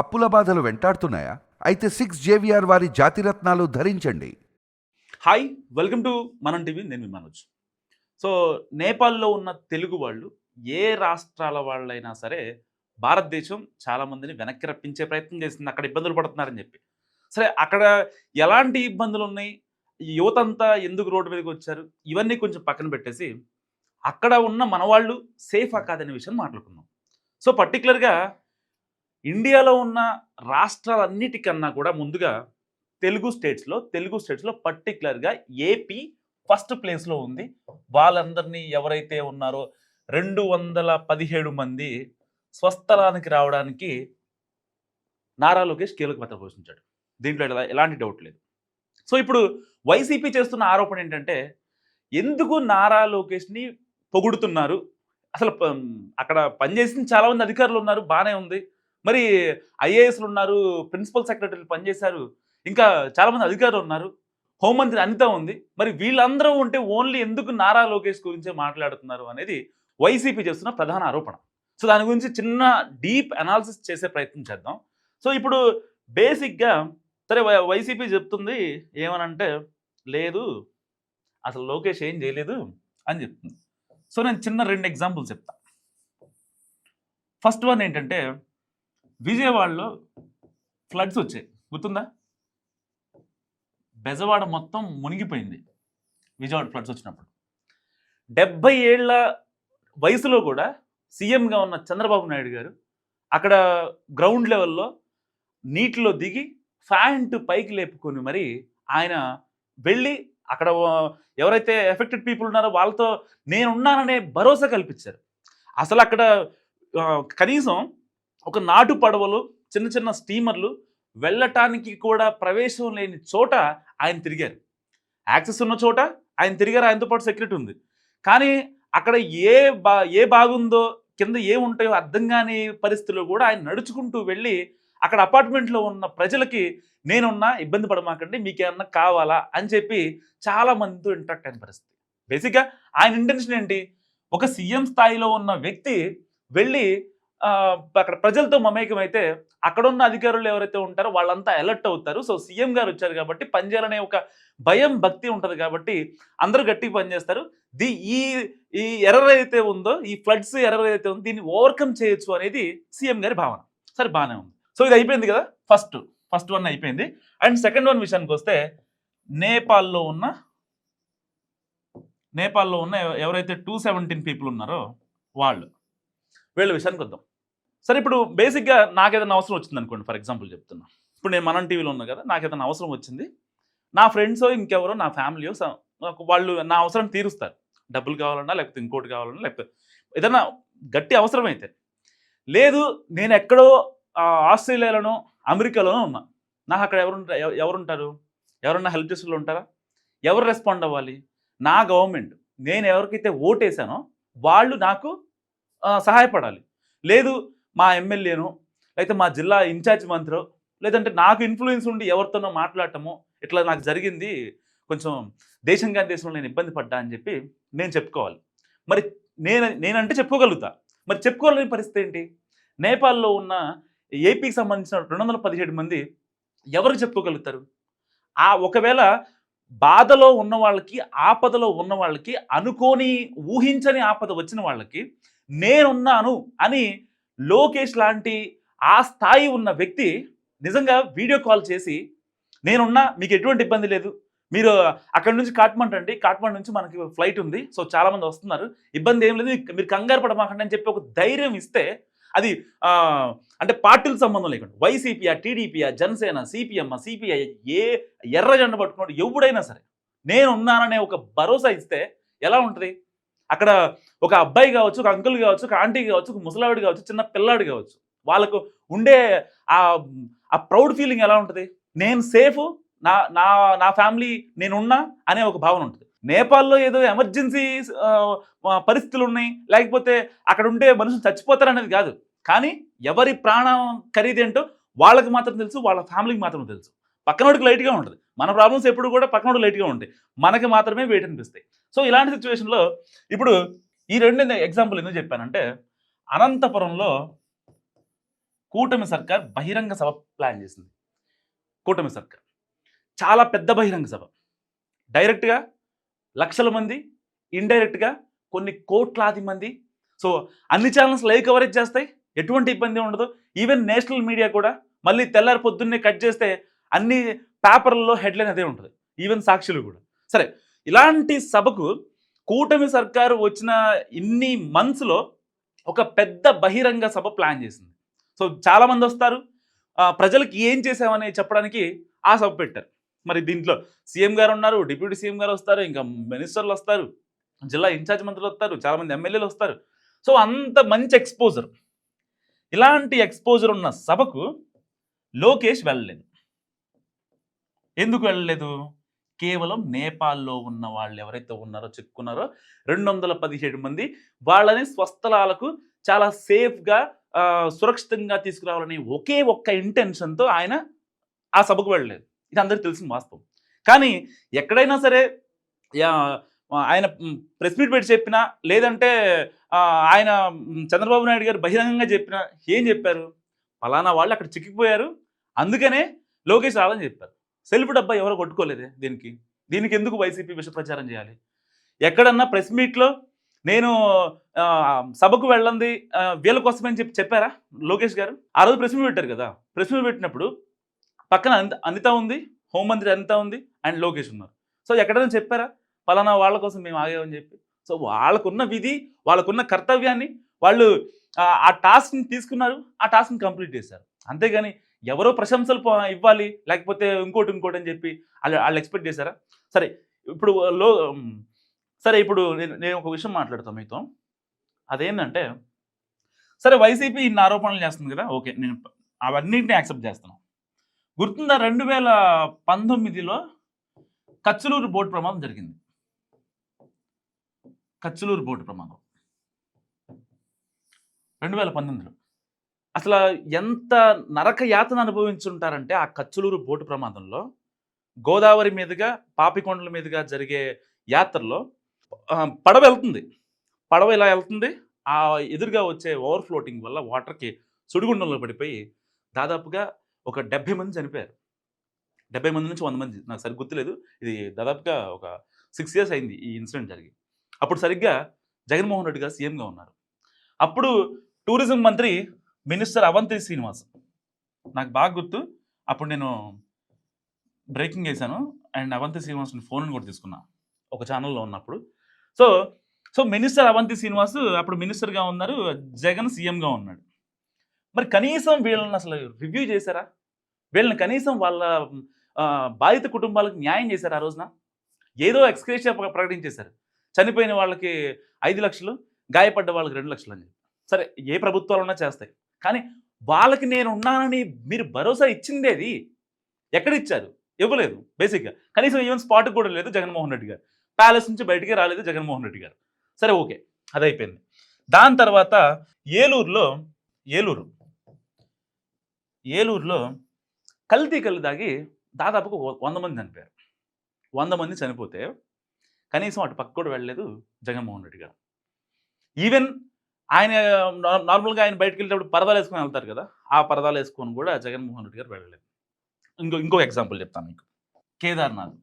అప్పుల బాధలు వెంటాడుతున్నాయా? అయితే సిక్స్ జేవిఆర్ వారి జాతిరత్నాలు ధరించండి. Hi welcome to Manam TV నేను మీ మనోజ్. సో నేపాల్లో ఉన్న తెలుగు వాళ్ళు ఏ రాష్ట్రాల వాళ్ళైనా సరే భారతదేశం చాలామందిని వెనక్కి రప్పించే ప్రయత్నం చేసింది. అక్కడ ఇబ్బందులు పడుతున్నారని చెప్పి. సరే అక్కడ ఎలాంటి ఇబ్బందులు ఉన్నాయి? యువత అంతా ఎందుకు రోడ్డు మీదకి వచ్చారు? ఇవన్నీ కొంచెం పక్కన పెట్టేసి అక్కడ ఉన్న మన వాళ్ళు సేఫా కాదనే విషయం మాట్లాడుకున్నాం సో పర్టికులర్గా ఇండియాలో ఉన్న రాష్ట్రాలన్నిటికన్నా కూడా ముందుగా తెలుగు స్టేట్స్లో తెలుగు స్టేట్స్లో పర్టికులర్గా ఏపీ ఫస్ట్ ప్లేస్లో ఉంది. వాళ్ళందరినీ ఎవరైతే ఉన్నారో రెండు వందల పదిహేడు మంది స్వస్థలానికి రావడానికి నారా లోకేష్ కీలక పాత్ర పోషించాడు. దీంట్లో ఎలాంటి డౌట్ లేదు. సో ఇప్పుడు వైసీపీ చేస్తున్న ఆరోపణ ఏంటంటే ఎందుకు నారా లోకేష్ని పొగుడుతున్నారు? అసలు అక్కడ పనిచేసిన చాలామంది అధికారులు ఉన్నారు బాగానే ఉంది. మరి ఐఏఎస్లు ఉన్నారు ప్రిన్సిపల్ సెక్రటరీలు పనిచేశారు ఇంకా చాలామంది అధికారులు ఉన్నారు హోంమంత్రి అనిత ఉంది మరి వీళ్ళందరూ ఉంటే ఓన్లీ ఎందుకు నారా లోకేష్ గురించే మాట్లాడుతున్నారు అనేది వైసీపీ చేస్తున్న ప్రధాన ఆరోపణ. సో దాని గురించి చిన్న డీప్ అనాలిసిస్ చేసే ప్రయత్నం చేద్దాం. సో ఇప్పుడు బేసిక్గా సరే వైసీపీ చెప్తుంది ఏమనంటే లేదు అసలు లోకేష్ ఏం చేయలేదు అని చెప్తుంది. సో నేను చిన్న రెండు ఎగ్జాంపుల్స్ చెప్తా. ఫస్ట్ వన్ ఏంటంటే విజయవాడలో ఫ్లడ్స్ వచ్చాయి. గుర్తుందా? బెజవాడ మొత్తం మునిగిపోయింది విజయవాడ ఫ్లడ్స్ వచ్చినప్పుడు. డెబ్బై ఏళ్ళ వయసులో కూడా సీఎంగా ఉన్న చంద్రబాబు నాయుడు గారు అక్కడ గ్రౌండ్ లెవెల్లో నీటిలో దిగి ఫ్యాంట్ పైకి లేపుకొని మరి ఆయన వెళ్ళి అక్కడ ఎవరైతే ఎఫెక్టెడ్ పీపుల్ ఉన్నారో వాళ్ళతో నేనున్నాననే భరోసా కల్పించారు. అసలు అక్కడ కనీసం ఒక నాటు పడవలు చిన్న చిన్న స్టీమర్లు వెళ్ళటానికి కూడా ప్రవేశం లేని చోట ఆయన తిరిగారు. యాక్సెస్ ఉన్న చోట ఆయన తిరిగారు ఆయనతో పాటు సెక్యూరిటీ ఉంది. కానీ అక్కడ ఏ బా ఏ బాగుందో కింద ఏముంటాయో అర్థం కాని పరిస్థితుల్లో కూడా ఆయన నడుచుకుంటూ వెళ్ళి అక్కడ అపార్ట్మెంట్లో ఉన్న ప్రజలకి నేనున్నా ఇబ్బంది పడమాకండి మీకేమన్నా కావాలా? అని చెప్పి చాలా మందితో ఇంటరాక్ట్ అయిన పరిస్థితి. బేసిక్గా ఆయన ఇంటెన్షన్ ఏంటి? ఒక సీఎం స్థాయిలో ఉన్న వ్యక్తి వెళ్ళి అక్కడ ప్రజలతో మమేకం అయితే అక్కడ ఉన్న అధికారులు ఎవరైతే ఉంటారో వాళ్ళంతా అలర్ట్ అవుతారు. సో సీఎం గారు వచ్చారు కాబట్టి పనిచేయాలనే ఒక భయం భక్తి ఉంటుంది కాబట్టి అందరూ గట్టిగా పనిచేస్తారు. ది ఈ ఈ ఎర్రర్ అయితే ఉందో ఈ ఫ్లడ్స్ ఎర్రర్ అయితే ఉందో దీన్ని ఓవర్కమ్ చేయొచ్చు అనేది సీఎం గారి భావన. సరే బాగానే ఉంది. సో ఇది అయిపోయింది కదా? ఫస్ట్ ఫస్ట్ వన్ అయిపోయింది. అండ్ సెకండ్ వన్ విషయానికి వస్తే నేపాల్లో ఉన్న నేపాల్లో ఉన్న ఎవరైతే టూ సెవెంటీన్ పీపుల్ ఉన్నారో వాళ్ళు. వీళ్ళ విషయానికి వద్దాం. సరే ఇప్పుడు బేసిక్గా నాకు ఏదైనా అవసరం వచ్చింది అనుకోండి ఫర్ ఎగ్జాంపుల్ చెప్తున్నా. ఇప్పుడు నేను మనం టీవీలో ఉన్నా కదా నాకు ఏదైనా అవసరం వచ్చింది. నా ఫ్రెండ్స్ ఇంకెవరో నా ఫ్యామిలీయో వాళ్ళు నా అవసరం తీరుస్తారు. డబ్బులు కావాలన్నా లేకపోతే ఇంకోటి కావాలన్నా లేకపోతే ఏదైనా గట్టి అవసరం అయితే లేదు నేను ఎక్కడో ఆస్ట్రేలియాలోనో అమెరికాలోనో ఉన్నా. నాకు అక్కడ ఎవరు ఎవరుంటారు? ఎవరన్నా హెల్ప్ చేసే ఉంటారా? ఎవరు రెస్పాండ్ అవ్వాలి? నా గవర్నమెంట్ నేను ఎవరికైతే ఓటేసానో వాళ్ళు నాకు సహాయపడాలి. లేదు మా ఎమ్మెల్యేను లేకపోతే మా జిల్లా ఇన్ఛార్జ్ మంత్రో లేదంటే నాకు ఇన్ఫ్లుయెన్స్ ఉండి ఎవరితోనో మాట్లాడటము ఇట్లా నాకు జరిగింది కొంచెం దేశం కానీ దేశంలో నేను ఇబ్బంది పడ్డా అని చెప్పి నేను చెప్పుకోవాలి. మరి నేను నేనంటే చెప్పుకోగలుగుతా. మరి చెప్పుకోలేని పరిస్థితి ఏంటి? నేపాల్లో ఉన్న ఏపీకి సంబంధించిన రెండు వందల పదిహేడు మంది ఎవరు చెప్పుకోగలుగుతారు? ఆ ఒకవేళ బాధలో ఉన్న వాళ్ళకి ఆపదలో ఉన్న వాళ్ళకి అనుకోని ఊహించని ఆపద వచ్చిన వాళ్ళకి నేనున్నాను అని లోకేష్ లాంటి ఆ స్థాయి ఉన్న వ్యక్తి నిజంగా వీడియో కాల్ చేసి నేనున్నా మీకు ఎటువంటి ఇబ్బంది లేదు. మీరు అక్కడ నుంచి కాట్మండ్ అండి కాట్మండ్ నుంచి మనకి ఫ్లైట్ ఉంది. సో చాలామంది వస్తున్నారు. ఇబ్బంది ఏం లేదు. మీరు కంగారు పడమాకండి అని చెప్పి ఒక ధైర్యం ఇస్తే అది అంటే పార్టీల సంబంధం లేకుండా వైసీపీయా టీడీపీయా జనసేన సిపిఎం సిపిఐ ఏ ఎర్ర జెండ పట్టుకున్నాడు ఎవడైనా సరే నేను ఉన్నాననే ఒక భరోసా ఇస్తే ఎలా ఉంటుంది? అక్కడ ఒక అబ్బాయి కావచ్చు ఒక అంకుల్ కావచ్చు ఒక ఆంటీ కావచ్చు ఒక ముసలావిడ కావచ్చు చిన్న పిల్లాడు కావచ్చు. వాళ్ళకు ఉండే ఆ ఆ ప్రౌడ్ ఫీలింగ్ ఎలా ఉంటుంది? నేను సేఫ్ నా నా నా ఫ్యామిలీ నేనున్నా అనే ఒక భావన ఉంటుంది. నేపాల్లో ఏదో ఎమర్జెన్సీ పరిస్థితులు ఉన్నాయి. లేకపోతే అక్కడ ఉండే మనుషులు చచ్చిపోతారనేది కాదు. కానీ ఎవరి ప్రాణం ఖరీదేంటో వాళ్ళకి మాత్రం తెలుసు వాళ్ళ ఫ్యామిలీకి మాత్రం తెలుసు. పక్కనోడికి లైట్గా ఉంటుంది. మన ప్రాబ్లమ్స్ ఎప్పుడు కూడా పక్కన లైట్గా ఉంటాయి మనకి మాత్రమే వెయిట్ అనిపిస్తాయి. సో ఇలాంటి సిచ్యువేషన్లో ఇప్పుడు ఈ రెండు ఎగ్జాంపుల్ ఎందుకు చెప్పానంటే అనంతపురంలో కూటమి సర్కార్ బహిరంగ సభ ప్లాన్ చేసింది. కూటమి సర్కార్. చాలా పెద్ద బహిరంగ సభ. డైరెక్ట్గా లక్షల మంది ఇండైరెక్ట్గా కొన్ని కోట్లాది మంది. సో అన్ని ఛానల్స్ లైవ్ కవరేజ్ చేస్తాయి. ఎటువంటి ఇబ్బంది ఉండదు. ఈవెన్ నేషనల్ మీడియా కూడా మళ్ళీ తెల్లారి పొద్దున్నే కట్ చేస్తే అన్ని పేపర్లలో హెడ్లైన్ అదే ఉంటుంది. ఈవెన్ సాక్షులు కూడా. సరే ఇలాంటి సభకు కూటమి సర్కారు వచ్చిన ఇన్ని మంత్స్లో ఒక పెద్ద బహిరంగ సభ ప్లాన్ చేసింది. సో చాలామంది వస్తారు. ప్రజలకి ప్రజలకు ఏం చేసామని చెప్పడానికి ఆ సభ పెట్టారు. మరి దీంట్లో సీఎం గారు ఉన్నారు డిప్యూటీ సీఎం గారు వస్తారు ఇంకా మినిస్టర్లు వస్తారు జిల్లా ఇన్ఛార్జ్ మంత్రులు వస్తారు చాలామంది ఎమ్మెల్యేలు వస్తారు. సో అంత మంచి ఎక్స్పోజర్. ఇలాంటి ఎక్స్పోజర్ ఉన్న సభకు లోకేష్ వెళ్ళలేదు. ఎందుకు వెళ్ళలేదు? కేవలం నేపాల్లో ఉన్న వాళ్ళు ఎవరైతే ఉన్నారో చిక్కున్నారో రెండు వందల పదిహేడు మంది వాళ్ళని స్వస్థలాలకు చాలా సేఫ్గా సురక్షితంగా తీసుకురావాలని ఒకే ఒక్క ఇంటెన్షన్తో ఆయన ఆ సభకు వెళ్ళలేదు. ఇది అందరికీ తెలిసిన వాస్తవం. కానీ ఎక్కడైనా సరే ఆయన ప్రెస్ మీట్ పెట్టి చెప్పినా లేదంటే ఆయన చంద్రబాబు నాయుడు గారు బహిరంగంగా చెప్పినా ఏం చెప్పారు? ఫలానా వాళ్ళు అక్కడ చిక్కిపోయారు. అందుకనే లోకేష్ రావాలని చెప్పారు. సెల్ఫ్ డబ్బా ఎవరో కొట్టుకోలేదే దీనికి? దీనికి ఎందుకు వైసీపీ విష ప్రచారం చేయాలి? ఎక్కడన్నా ప్రెస్ మీట్లో నేను సభకు వెళ్ళంది వీళ్ళ కోసమని చెప్పి చెప్పారా లోకేష్ గారు? ఆ రోజు ప్రెస్ మీట్ పెట్టారు కదా? ప్రెస్ మీట్ పెట్టినప్పుడు పక్కన అనిత ఉంది హోంమంత్రి అనిత ఉంది అండ్ లోకేష్ ఉన్నారు. సో ఎక్కడైనా చెప్పారా? పలానా వాళ్ళ కోసం మేము ఆగామని చెప్పి. సో వాళ్ళకున్న విధి వాళ్ళకున్న కర్తవ్యాన్ని వాళ్ళు ఆ, ఆ టాస్క్ని తీసుకున్నారు ఆ టాస్క్ని కంప్లీట్ చేశారు. అంతేగాని ఎవరో ప్రశంసలు ఇవ్వాలి లేకపోతే ఇంకోటి ఇంకోటి అని చెప్పి వాళ్ళు వాళ్ళు ఎక్స్పెక్ట్ చేశారా? సరే ఇప్పుడు లో సరే ఇప్పుడు నేను నేను ఒక విషయం మాట్లాడతాను మీతో. అదేంటంటే సరే వైసీపీ ఇన్ని ఆరోపణలు చేస్తుంది కదా ఓకే నేను అవన్నింటినీ యాక్సెప్ట్ చేస్తున్నాను గుర్తుందా రెండు వేల పంతొమ్మిదిలో కచ్చలూరు బోర్డు ప్రమాదం జరిగింది. కచ్చలూరు బోటు ప్రమాదం. రెండు వేల పంతొమ్మిదిలో. అసలు ఎంత నరక యాతన అనుభవించుంటారంటే ఆ కచ్చులూరు బోటు ప్రమాదంలో గోదావరి మీదుగా పాపికొండల మీదుగా జరిగే యాత్రలో పడవ వెళ్తుంది. పడవ ఇలా వెళ్తుంది. ఆ ఎదురుగా వచ్చే ఓవర్ ఫ్లోటింగ్ వల్ల వాటర్కి సుడిగుండంలో పడిపోయి దాదాపుగా ఒక డెబ్బై మంది చనిపోయారు. డెబ్బై మంది నుంచి వంద మంది నాకు సరిగ్గా గుర్తులేదు. ఇది దాదాపుగా ఒక సిక్స్ ఇయర్స్ అయింది ఈ ఇన్సిడెంట్ జరిగి. అప్పుడు సరిగ్గా జగన్మోహన్ రెడ్డి గారు సీఎంగా ఉన్నారు. అప్పుడు టూరిజం మంత్రి మినిస్టర్ అవంతి శ్రీనివాస్. నాకు బాగా గుర్తు. అప్పుడు నేను బ్రేకింగ్ వేశాను అండ్ అవంతి శ్రీనివాస్ని ఫోన్ కూడా తీసుకున్నా. ఒక ఛానల్లో ఉన్నప్పుడు. So so minister Avanthi Srinivas అప్పుడు మినిస్టర్గా ఉన్నారు. జగన్ సీఎంగా ఉన్నాడు. మరి కనీసం వీళ్ళని అసలు రివ్యూ చేశారా? వీళ్ళని కనీసం వాళ్ళ బాధిత కుటుంబాలకు న్యాయం చేశారు ఆ రోజున? ఏదో ఎక్స్క్రేషియా ప్రకటించేశారు. చనిపోయిన వాళ్ళకి ఐదు లక్షలు గాయపడ్డ వాళ్ళకి రెండు లక్షలు అని చెప్పి. సరే ఏ ప్రభుత్వాలన్నా చేస్తాయి. కానీ వాళ్ళకి నేను ఉన్నానని మీరు భరోసా ఇచ్చిందేది? ఎక్కడ ఇచ్చారు ఇవ్వలేదు బేసిక్గా కనీసం ఈవెన్ స్పాట్ కూడా లేదు జగన్మోహన్ రెడ్డి గారు. ప్యాలెస్ నుంచి బయటికి రాలేదు జగన్మోహన్ రెడ్డి గారు. సరే ఓకే. అది అయిపోయింది దాని తర్వాత ఏలూరులో ఏలూరు. ఏలూరులో కల్తీ కళ్ళు తాగి దాదాపుగా వంద మంది చనిపోయారు. వంద మంది చనిపోతే కనీసం అటు పక్క కూడా వెళ్ళలేదు జగన్మోహన్ రెడ్డి గారు. ఈవెన్ ఆయన నార్మల్గా ఆయన బయటకు వెళ్ళేటప్పుడు పరదాలు వేసుకొని వెళ్తారు కదా ఆ పరదాలు వేసుకొని కూడా జగన్మోహన్ రెడ్డి గారు వెళ్ళలేదు. ఇంకో ఇంకో ఎగ్జాంపుల్ చెప్తాను మీకు. కేదార్నాథ్.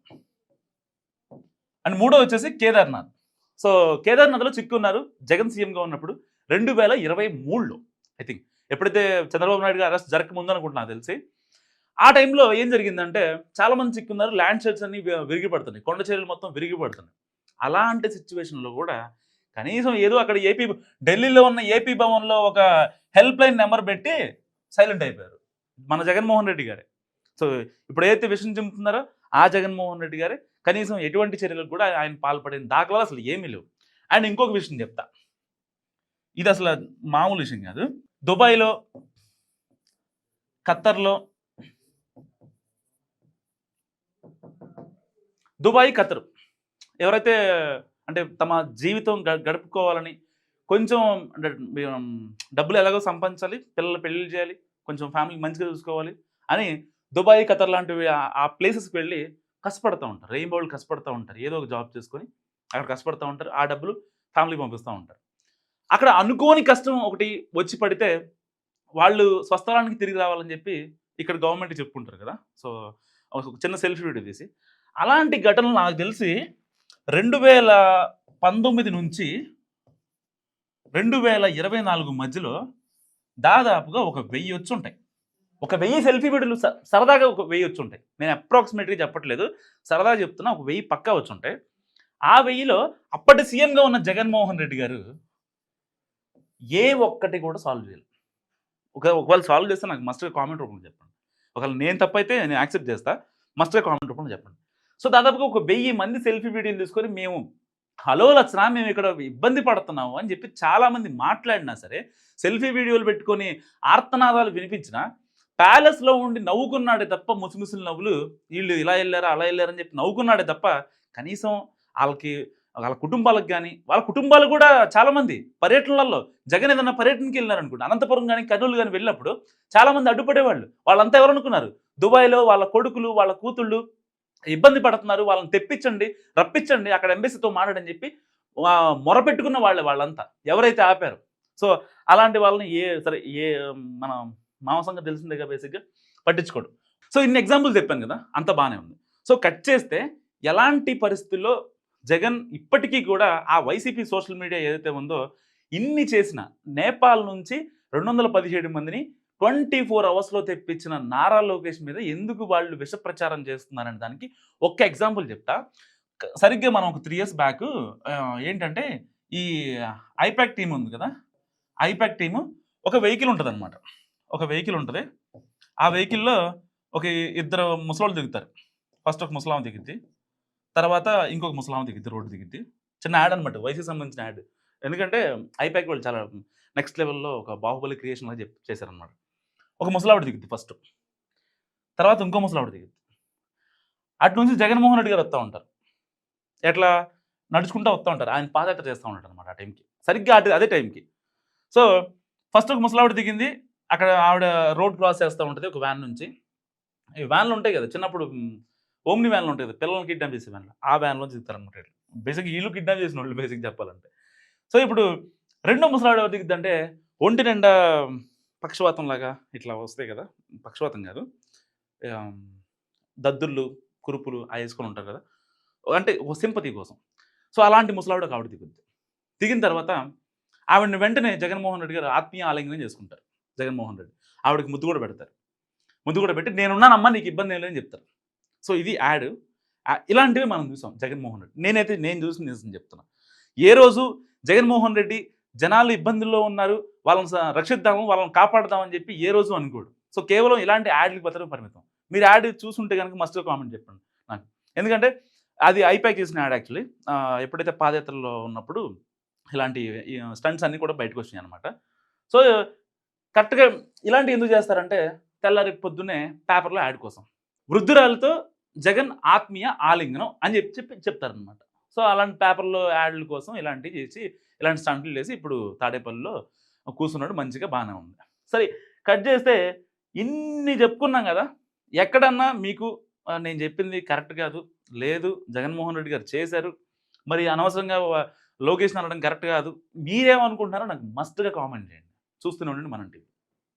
అండ్ మూడో వచ్చేసి కేదార్నాథ్. సో కేదార్నాథ్లో చిక్కున్నారు జగన్ సీఎంగా ఉన్నప్పుడు రెండు వేల ఇరవై మూడులో ఐ థింక్. ఎప్పుడైతే చంద్రబాబు నాయుడు గారు అరెస్ట్ జరగకముందు అనుకుంటున్నా తెలిసి ఆ టైంలో ఏం జరిగిందంటే చాలా మంది చిక్కున్నారు ల్యాండ్ షెడ్స్ అన్ని విరిగిపడుతున్నాయి విరిగి పడుతున్నాయి కొండ చర్యలు మొత్తం విరిగిపడుతున్నాయి. అలాంటి సిచ్యువేషన్లో కూడా కనీసం ఏదో అక్కడ ఏపీ ఢిల్లీలో ఉన్న ఏపీ భవన్లో ఒక హెల్ప్ లైన్ నెంబర్ పెట్టి సైలెంట్ అయిపోయారు. మన జగన్మోహన్ రెడ్డి గారే. సో ఇప్పుడు ఏదైతే విషయం చెబుతున్నారో ఆ జగన్మోహన్ రెడ్డి గారే. కనీసం ఎటువంటి చర్యలకు కూడా ఆయన పాల్పడిన దాఖలాలు అసలు ఏమీ లేవు. అండ్ ఇంకొక విషయం చెప్తా. ఇది అసలు మామూలు విషయం కాదు. దుబాయ్లో ఖత్తర్లో దుబాయ్ ఖతర్ ఎవరైతే అంటే తమ జీవితం గ- గడుపుకోవాలని కొంచెం అంటే డబ్బులు ఎలాగో సంపాదించాలి పిల్లలు పెళ్ళిళ్ళు చేయాలి కొంచెం ఫ్యామిలీ మంచిగా చూసుకోవాలి అని దుబాయ్ ఖతర్ లాంటివి ఆ- ప్లేసెస్కి వెళ్ళి కష్టపడుతూ ఉంటారు. రెయిన్బో వాళ్ళు కష్టపడుతూ ఉంటారు. ఏదో ఒక జాబ్ చేసుకొని అక్కడ కష్టపడుతూ ఉంటారు. ఆ డబ్బులు ఫ్యామిలీ పంపిస్తూ ఉంటారు. అక్కడ అనుకోని కష్టం ఒకటి వచ్చి పడితే వాళ్ళు స్వస్థలానికి తిరిగి రావాలని చెప్పి ఇక్కడ గవర్నమెంట్ చెప్పుకుంటారు కదా. సో ఒక చిన్న సెల్ఫీ వీడియో తీసి. అలాంటి ఘటనలు నాకు తెలిసి రెండు వేల పంతొమ్మిది నుంచి రెండు వేల ఇరవై నాలుగు మధ్యలో దాదాపుగా ఒక వెయ్యి వచ్చి ఉంటాయి. ఒక వెయ్యి సెల్ఫీ వీడియోలు స- సరదాగా ఒక వెయ్యి వచ్చి ఉంటాయి. నేను అప్రాక్సిమేట్గా చెప్పట్లేదు. సరదాగా చెప్తున్నా ఒక వెయ్యి పక్కా వచ్చి ఉంటాయి. ఆ వెయ్యిలో అప్పటి సీఎంగా ఉన్న జగన్మోహన్ రెడ్డి గారు ఏ ఒక్కటి కూడా సాల్వ్ చేయాలి ఒక ఒకవేళ సాల్వ్ చేస్తే నాకు మస్ట్గా కామెంట్ రూపంలో చెప్పండి. ఒకవేళ నేను తప్పైతే నేను యాక్సెప్ట్ చేస్తా. మస్ట్గా కామెంట్ రూపంలో చెప్పండి. సో దాదాపుగా ఒక వెయ్యి మంది సెల్ఫీ వీడియోలు తీసుకొని మేము హలో లక్షణ మేము ఇక్కడ ఇబ్బంది పడుతున్నాము అని చెప్పి చాలామంది మాట్లాడినా సరే సెల్ఫీ వీడియోలు పెట్టుకొని ఆర్తనాదాలు వినిపించిన ప్యాలెస్లో ఉండి నవ్వుకున్నాడే తప్ప ముసిముసిలు నవ్వులు వీళ్ళు ఇలా వెళ్ళారా అలా వెళ్ళారని చెప్పి నవ్వుకున్నాడే తప్ప కనీసం వాళ్ళకి వాళ్ళ కుటుంబాలకు కానీ వాళ్ళ కుటుంబాలు కూడా చాలామంది పర్యటనలలో జగన్ ఏదైనా పర్యటనకి వెళ్ళారనుకుంటా అనంతపురం కానీ కర్నూలు కానీ వెళ్ళినప్పుడు చాలామంది అడ్డుపడేవాళ్ళు. వాళ్ళంతా ఎవరనుకున్నారు? దుబాయ్లో వాళ్ళ కొడుకులు వాళ్ళ కూతుళ్ళు ఇబ్బంది పడుతున్నారు వాళ్ళని తెప్పించండి రప్పించండి అక్కడ ఎంబెసీతో మాట్లాడని చెప్పి మొరపెట్టుకున్న వాళ్ళే వాళ్ళంతా. ఎవరైతే ఆపారు. సో అలాంటి వాళ్ళని ఏ సరే ఏ మన మాంసంగా తెలిసిందేగా బేసిక్గా పట్టించుకోడు. సో ఇన్ని ఎగ్జాంపుల్ చెప్పాను కదా అంత బాగానే ఉంది. సో కట్ చేస్తే ఎలాంటి పరిస్థితుల్లో జగన్ ఇప్పటికీ కూడా ఆ వైసీపీ సోషల్ మీడియా ఏదైతే ఉందో ఇన్ని చేసిన నేపాల్ నుంచి రెండు వందల పదిహేడు మందిని ట్వంటీ ఫోర్ అవర్స్లో తెప్పించిన నారా లోకేష్ మీద ఎందుకు వాళ్ళు విష ప్రచారం చేస్తున్నారనే దానికి ఒక్క ఎగ్జాంపుల్ చెప్తా. సరిగ్గా మనం ఒక త్రీ ఇయర్స్ బ్యాక్ ఏంటంటే ఈ ఐపాక్ టీం ఉంది కదా? ఐపాక్ టీము ఒక వెహికల్ ఉంటుంది అనమాట ఒక వెహికల్ ఉంటుంది. ఆ వెహికల్లో ఒక ఇద్దరు ముసలోళ్ళు దిగుతారు. ఫస్ట్ ఒక ముసలాం దిగిద్ది. తర్వాత ఇంకొక ముసలాం దిగిద్ది రోడ్డు దిగిద్ది. చిన్న యాడ్ అనమాట వయసుకి సంబంధించిన యాడ్. ఎందుకంటే ఐపాక్ వాళ్ళు చాలా నెక్స్ట్ లెవెల్లో ఒక బాహుబలి క్రియేషన్ లాగా చెప్ చేశారనమాట ఒక ముసలావిడ దిగుద్ది ఫస్ట్ తర్వాత ఇంకో ముసలావిడ దిగుద్ది. అటు నుంచి జగన్మోహన్ రెడ్డి గారు వస్తూ ఉంటారు. ఎట్లా? నడుచుకుంటూ వస్తూ ఉంటారు. ఆయన పాదయాత్ర చేస్తూ ఉంటారు అనమాట ఆ టైంకి. సరిగ్గా అటు అదే టైంకి. సో ఫస్ట్ ఒక ముసలావిడ దిగింది. అక్కడ ఆవిడ రోడ్ క్రాస్ చేస్తూ ఉంటుంది ఒక వ్యాన్ నుంచి. ఈ వ్యాన్లు ఉంటాయి కదా చిన్నప్పుడు ఓమ్ని వ్యాన్లు ఉంటాయి కదా పిల్లల్ని కిడ్నాప్ చేసే వ్యాన్లు ఆ వ్యాన్లో దిగుతారు అనమాట బేసిక్ వీళ్ళు కిడ్నాప్ చేసిన వాళ్ళు బేసిక్ చెప్పాలంటే. సో ఇప్పుడు రెండో ముసలావిడ ఎవరు దిగుద్దంటే ఒంటి నిండా పక్షవాతం లాగా ఇట్లా వస్తాయి కదా! పక్షవాతం కాదు. దద్దుర్లు కురుపులు ఆ వేసుకొని ఉంటారు కదా! అంటే ఒక సింపతి కోసం. సో అలాంటి ముసలావిడ ఆవిడ దిగుద్ది. దిగిన తర్వాత ఆవిడని వెంటనే జగన్మోహన్ రెడ్డి గారు ఆత్మీయ ఆలింగనం చేసుకుంటారు. జగన్మోహన్ రెడ్డి. ఆవిడకి ముద్దు కూడా పెడతారు. ముద్దు కూడా పెట్టి నేనున్నానమ్మా నీకు ఇబ్బంది ఏం లేదని చెప్తారు. సో ఇది యాడ్. ఇలాంటివి మనం చూసాం జగన్మోహన్ రెడ్డి. నేనైతే నేను చూసి నిజం చెప్తున్నా. ఏ రోజు జగన్మోహన్ రెడ్డి జనాలు ఇబ్బందుల్లో ఉన్నారు వాళ్ళని స- రక్షిద్దాము వాళ్ళని కాపాడదామని చెప్పి ఏ రోజు అనుకోడు. సో కేవలం ఇలాంటి యాడ్లకు మాత్రమే పరిమితం. మీరు యాడ్ చూసుంటే కనుక మస్ట్ కామెంట్ చెప్పండి. నాకు. ఎందుకంటే అది ఐపాక్ చేసిన యాడ్ యాక్చువల్లీ. ఎప్పుడైతే పాదయాత్రలో ఉన్నప్పుడు ఇలాంటి స్టంట్స్ అన్నీ కూడా బయటకు వచ్చినాయి అనమాట సో కరెక్ట్గా ఇలాంటి ఎందుకు చేస్తారంటే తెల్లారి పొద్దున్నే పేపర్లో యాడ్ కోసం. వృద్ధురాలతో జగన్ ఆత్మీయ ఆలింగనం అని చెప్పి చెప్పి చెప్తారనమాట సో అలాంటి పేపర్లో యాడ్ల కోసం ఇలాంటివి చేసి ఇలాంటి స్టంట్లు చేసి ఇప్పుడు తాడేపల్లిలో కూర్చున్నాడు మంచిగా బాగానే ఉంది. సరే కట్ చేస్తే ఇన్ని చెప్పుకున్నాం కదా ఎక్కడన్నా మీకు నేను చెప్పింది కరెక్ట్ కాదు లేదు జగన్మోహన్ రెడ్డి గారు చేశారు మరి అనవసరంగా లోకేష్ అనడం కరెక్ట్ కాదు మీరేమనుకుంటున్నారో నాకు మస్ట్గా కామెంట్ చేయండి. చూస్తూనే ఉండండి మనం టీవీ.